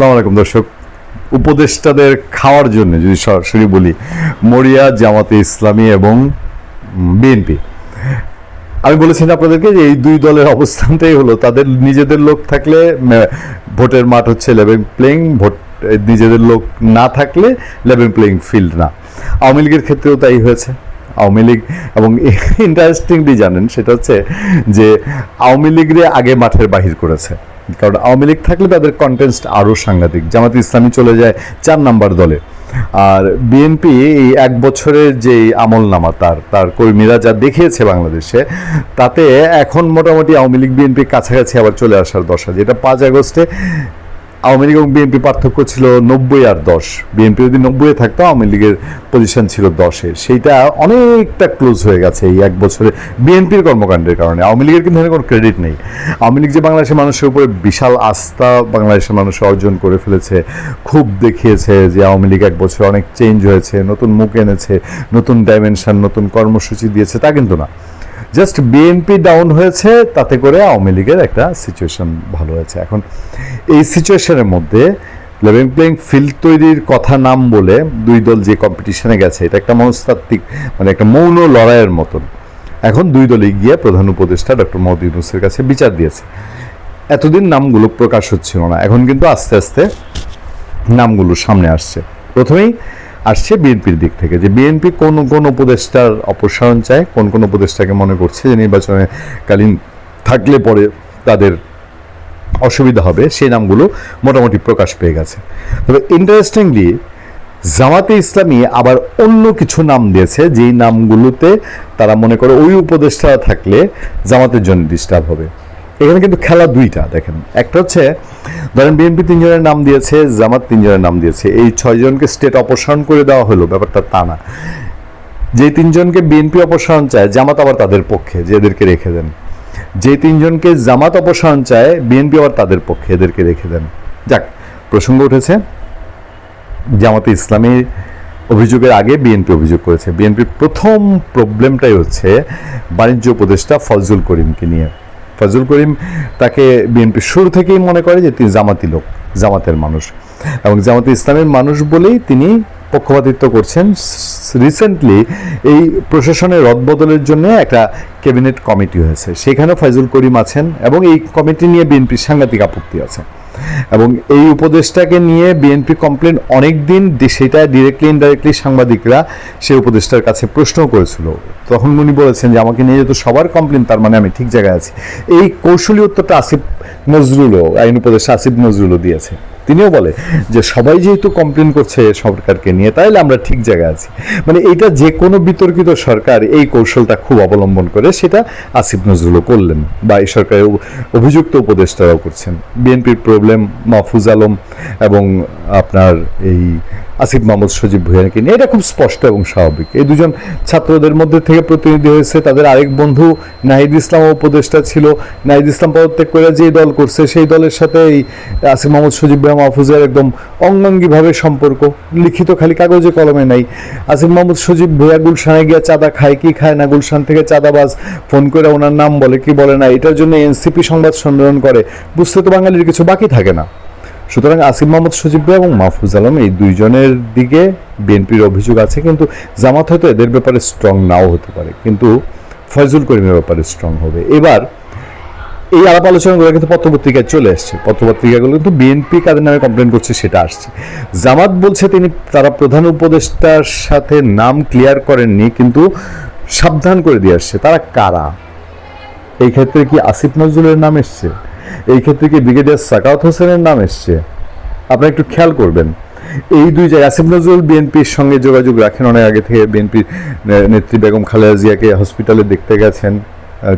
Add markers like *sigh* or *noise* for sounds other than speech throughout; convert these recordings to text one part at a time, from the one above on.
আসসালামু আলাইকুম, দর্শক। উপদেষ্টাদের খাওয়ার জন্য যদি সরাসরি বলি, মরিয়া জামাতে ইসলামী এবং বিএনপি। আমি বলেছিলাম আপনাদেরকে যে এই দুই দলের অবস্থানটাই হলো, তাদের নিজেদের লোক থাকলে ভোটের মাঠ হচ্ছে লেভেল প্লেইং, ভোট নিজেদের লোক না থাকলে লেভেল প্লেইং ফিল্ড না। আওয়ামী লীগের ক্ষেত্রেও তাই হয়েছে। আওয়ামী লীগ এবং *laughs* ইন্টারেস্টিংলি জানেন, সেটা হচ্ছে যে আওয়ামী লীগরে আগে মাঠের বাহির করেছে। কারণ আওয়ামী লীগ থাকলে তাদের কন্টেস্ট আরও সাংঘাতিক। জামাত ইসলামী চলে যায় চার নাম্বার দলে। আর বিএনপি এই এক বছরের যে আমল নামা তার তার কর্মীরা যা দেখিয়েছে বাংলাদেশে, তাতে এখন মোটামুটি আওয়ামী লীগ বিএনপি কাছাকাছি আবার চলে আসার দশা, যেটা পাঁচ আগস্টে আওয়ামী লীগ এবং বিএনপি পার্থক্য ছিল নব্বই আর দশ। বিএনপি যদি নব্বইয়ে থাকতো, আওয়ামী লীগের পজিশন ছিল দশে। সেইটা অনেকটা ক্লোজ হয়ে গেছে এই এক বছরে বিএনপির কর্মকাণ্ডের কারণে। আওয়ামী লীগের কিন্তু কোনো ক্রেডিট নেই। আওয়ামী লীগ যে বাংলাদেশের মানুষের উপরে বিশাল আস্থা বাংলাদেশের মানুষ অর্জন করে ফেলেছে খুব দেখিয়েছে যে আওয়ামী লীগ এক বছর অনেক চেঞ্জ হয়েছে, নতুন মুখ এনেছে, নতুন ডাইমেনশন নতুন কর্মসূচি দিয়েছে, তা কিন্তু না। জাস্ট বিএনপি ডাউন হয়েছে, তাতে করে আওয়ামী লীগের একটা সিচুয়েশন ভালো হয়েছে। এখন এই সিচুয়েশনের মধ্যে লেভেল প্লেইং ফিল্ড তৈরির কথা নাম বলে দুই দল যে কম্পিটিশনে গেছে, এটা একটা মনস্তাত্ত্বিক মানে একটা মৌন লড়াইয়ের মতন। এখন দুই দলে গিয়ে প্রধান উপদেষ্টা ডক্টর মোহাম্মদ ইউনুসের কাছে বিচার দিয়েছে। এতদিন নামগুলো প্রকাশ হচ্ছিল না, এখন কিন্তু আস্তে আস্তে নামগুলো সামনে আসছে। প্রথমেই আসছে বিএনপির দিক থেকে, যে বিএনপি কোন কোন উপদেষ্টার অপসারণ চায়, কোন কোন উপদেষ্টাকে মনে করছে যে নির্বাচনে কালীন থাকলে পরে তাদের অসুবিধা হবে, সেই নামগুলো মোটামুটি প্রকাশ পেয়ে গেছে। তবে ইন্টারেস্টিংলি জামাতে ইসলামী আবার অন্য কিছু নাম দিয়েছে, যেই নামগুলোতে তারা মনে করে ওই উপদেষ্টা থাকলে জামাতের জন্য ডিস্টার্ব হবে। এখানে কিন্তু খেলা দুইটা, দেখেন। একটা হচ্ছে, ধরেন বিএনপি তিনজনের নাম দিয়েছে, জামাত তিনজনের নাম দিয়েছে। এই ছয়জনকে স্টেট অপসারণ করে দেওয়া হলো, ব্যাপারটা তা না। যে তিনজনকে বিএনপি অপসারণ চায়, জামাত আবার তাদের পক্ষে, যে এদেরকে রেখে দেন। যে তিনজনকে জামাত অপসারণ চায়, বিএনপি আবার তাদের পক্ষে এদেরকে রেখে দেন। যাক, প্রসঙ্গ উঠেছে, জামাতে ইসলামী অভিযোগের আগে বিএনপি অভিযোগ করেছে। বিএনপির প্রথম প্রবলেমটাই হচ্ছে, বাণিজ্য উপদেষ্টা ফজল করিমকে নিয়ে। ফজল করিম তাকে বিএনপি শুরু থেকেই মনে করে যে তিনি জামাতি লোক, জামাতের মানুষ। এবং জামাতি ইসলামের মানুষ বলেই তিনি পক্ষপাতিত্ব করছেন। রিসেন্টলি এই প্রশাসনের রদবদলের জন্য একটা ক্যাবিনেট কমিটি হয়েছে। সেখানেও ফয়জুল করিম আছেন এবং এই কমিটি নিয়ে বিএনপির সাংঘাতিক আপত্তি আছে। এবং এই উপদেষ্টাকে নিয়ে বিএনপি কমপ্লেন অনেক দিন সেটা ডিরেক্টলি ইনডাইরেক্টলি সাংবাদিকরা সেই উপদেষ্টার কাছে প্রশ্ন করেছিল। তখন উনি বলেছেন যে, আমাকে নিয়ে যেহেতু সবার কমপ্লেন তার মানে আমি ঠিক জায়গায় আছি। এই কৌশলী উত্তরটা আসিফ নজরুলও, আইন উপদেষ্টা আসিফ নজরুলও দিয়েছে। তিনিও বলে যে সবাই যেহেতু কমপ্লেন করছে সরকারকে নিয়ে, তাইলে আমরা ঠিক জায়গায় আছি। মানে এটা যে কোনো বিতর্কিত সরকার এই কৌশলটা খুব অবলম্বন করে, সেটা আসিফ নজরুলও করলেন বা এই সরকারের অভিযুক্ত উপদেষ্টারাও করছেন। বিএনপির প্রবলেম, মাহফুজ আলম এবং আপনার এই আসিফ মাহমুদ, সজীব ভুইয়াকে নিয়ে। এটা খুব স্পষ্ট এবং স্বাভাবিক। এই দুজন ছাত্রদের মধ্যে থেকে প্রতিনিধি হয়েছে তাদের আরেক বন্ধু নাহিদ ইসলাম উপদেষ্টা ছিল। নাহিদ ইসলাম পদত্যাগ করে যে দল করছে, সেই দলের সাথে এই আসিফ মাহমুদ, সজীব ভুইয়া, মাহফুজের একদম অঙ্গাঙ্গিভাবে সম্পর্ক। লিখিত খালি কাগজে কলমে নাই। আসিফ মাহমুদ, সজীব ভুইয়া, গুলশানে গিয়ে চাঁদা খায়, কি খায় না? গুলশান থেকে চাঁদাবাজ ফোন করে ওনার নাম বলে, কি বলে না? এটার জন্য এনসিপি সংবাদ সম্মেলন করে। বুঝতে তো বাঙালির কিছু বাকি থাকে না। সুতরাং আসিফ মোহাম্মদ সজীব এবং মাহফুজ আলম এই দুইজনের দিকে বিএনপির অভিযোগ আছে, কিন্তু জামাত হয়তো এদের ব্যাপারে স্ট্রং নাও হতে পারে, কিন্তু ফয়জুল করিমের ব্যাপারে স্ট্রং হবে। এবার, এই আলাপ আলোচনাগুলো কিন্তু পত্রপত্রিকায় চলে এসছে। পত্রপত্রিকাগুলো কিন্তু বিএনপি কাদের নামে কমপ্লেন করছে সেটা আসছে। জামাত বলছে তিনি, তারা প্রধান উপদেষ্টার সাথে নাম ক্লিয়ার করেননি, কিন্তু সাবধান করে দিয়ে আসছে। তারা কারা? এই ক্ষেত্রে কি আসিফ নজরুলের নাম এসছে? এই ক্ষেত্রে কি ব্রিগেডিয়ার সাকাউত হোসেনের নাম এসছে? আপনারা একটু খেয়াল করবেন। এই দুই জায়গায় আসিফ নজরুল বিএনপির সঙ্গে যোগাযোগ রাখেন, অনেক আগে থেকে বিএনপির নেত্রী বেগম খালেদা জিয়াকে হসপিটালে দেখতে গেছেন।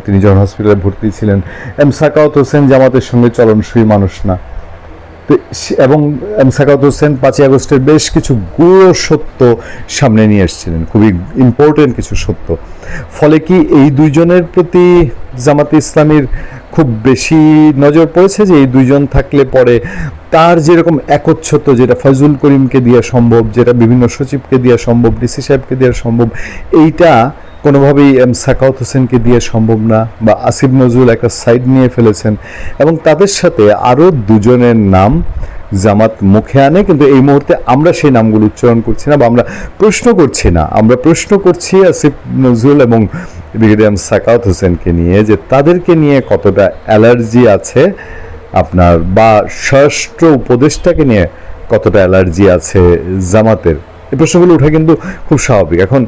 তিনি যখন হসপিটালে ভর্তি ছিলেন, এম সাকাউত হোসেন জামাতের সঙ্গে চলনসই মানুষ না। তো এবং এম সাকাউত হোসেন পাঁচই আগস্টের বেশ কিছু গুঁড়ো সত্য সামনে নিয়ে এসেছিলেন, খুবই ইম্পর্টেন্ট কিছু সত্য। ফলে কি এই দুইজনের প্রতি জামাতে ইসলামীর খুব বেশি নজর পড়েছে যে এই দুইজন থাকলে পরে তার যেরকম একচ্ছত যেটা ফজল করিমকে দেওয়া সম্ভব, যেটা বিভিন্ন সচিবকে দেওয়া সম্ভব, ডিসি সাহেবকে দেওয়া সম্ভব, এইটা কোনোভাবেই সাকাউত হোসেনকে দিয়ে সম্ভব না বা আসিফ নজরুল একটা সাইড নিয়ে ফেলেছেন। এবং তাদের সাথে আরও দুজনের নাম জামাত মুখে আনে, কিন্তু এই মুহূর্তে আমরা সেই নামগুলো উচ্চারণ করছি না বা আমরা প্রশ্ন করছি না। আমরা প্রশ্ন করছি আসিফ নজরুল এবং ব্রিগেডিয়ার সাকাত হোসেনকে নিয়ে যে তাদেরকে নিয়ে কতটা অ্যালার্জি আছে, আপনার বা ষষ্ঠ উপদেষ্টাকে নিয়ে কতটা অ্যালার্জি আছে জামাতের? এই প্রশ্নগুলো ওঠা কিন্তু খুব স্বাভাবিক। এখন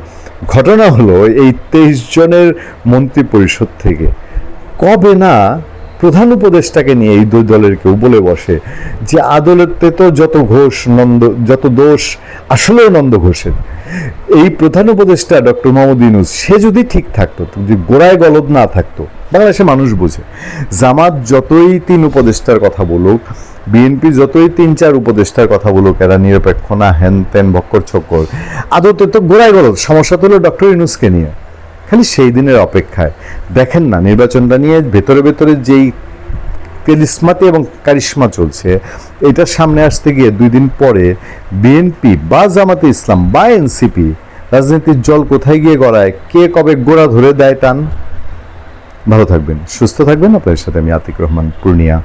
ঘটনা হলো এই তেইশ জনের মন্ত্রী পরিষদ থেকে কবে না প্রধান উপদেষ্টাকে নিয়ে এই দুই দলের কেউ বলে বসে যে আদালতে তো যত ঘোষ নন্দ, যত দোষ আসলেও নন্দ ঘোষের। এই প্রধান উপদেষ্টা ডক্টর মোহাম্মদ ইউনুস, সে যদি ঠিক থাকতো, যদি গোড়ায় গলদ না থাকতো, বাংলাদেশে মানুষ বোঝে, জামাত যতই তিন উপদেষ্টার কথা বলুক, বিএনপি যতই তিন চার উপদেষ্টার কথা বলুক, এরা নিরপেক্ষ না হ্যান ত্যান বক্কর ছক্কর আদতে তো গোড়ায় গলদ, সমস্যা তো হলো ডক্টর ইউনুসকে নিয়ে। খালি সেই দিনের অপেক্ষায়। দেখেন না, নির্বাচনটা নিয়ে ভেতরে ভেতরে যেই তেলিসমাতে এবং কারিশমা চলছে এটার সামনে আসতে গিয়ে দুই দিন পরে বিএনপি বা জামাতে ইসলাম বা এনসিপি রাজনীতির জল কোথায় গিয়ে গড়ায়, কে কবে গোড়া ধরে দেয় টান? ভালো থাকবেন, সুস্থ থাকবেন। আপনাদের সাথে আমি আতিক রহমান, পূর্ণিয়া।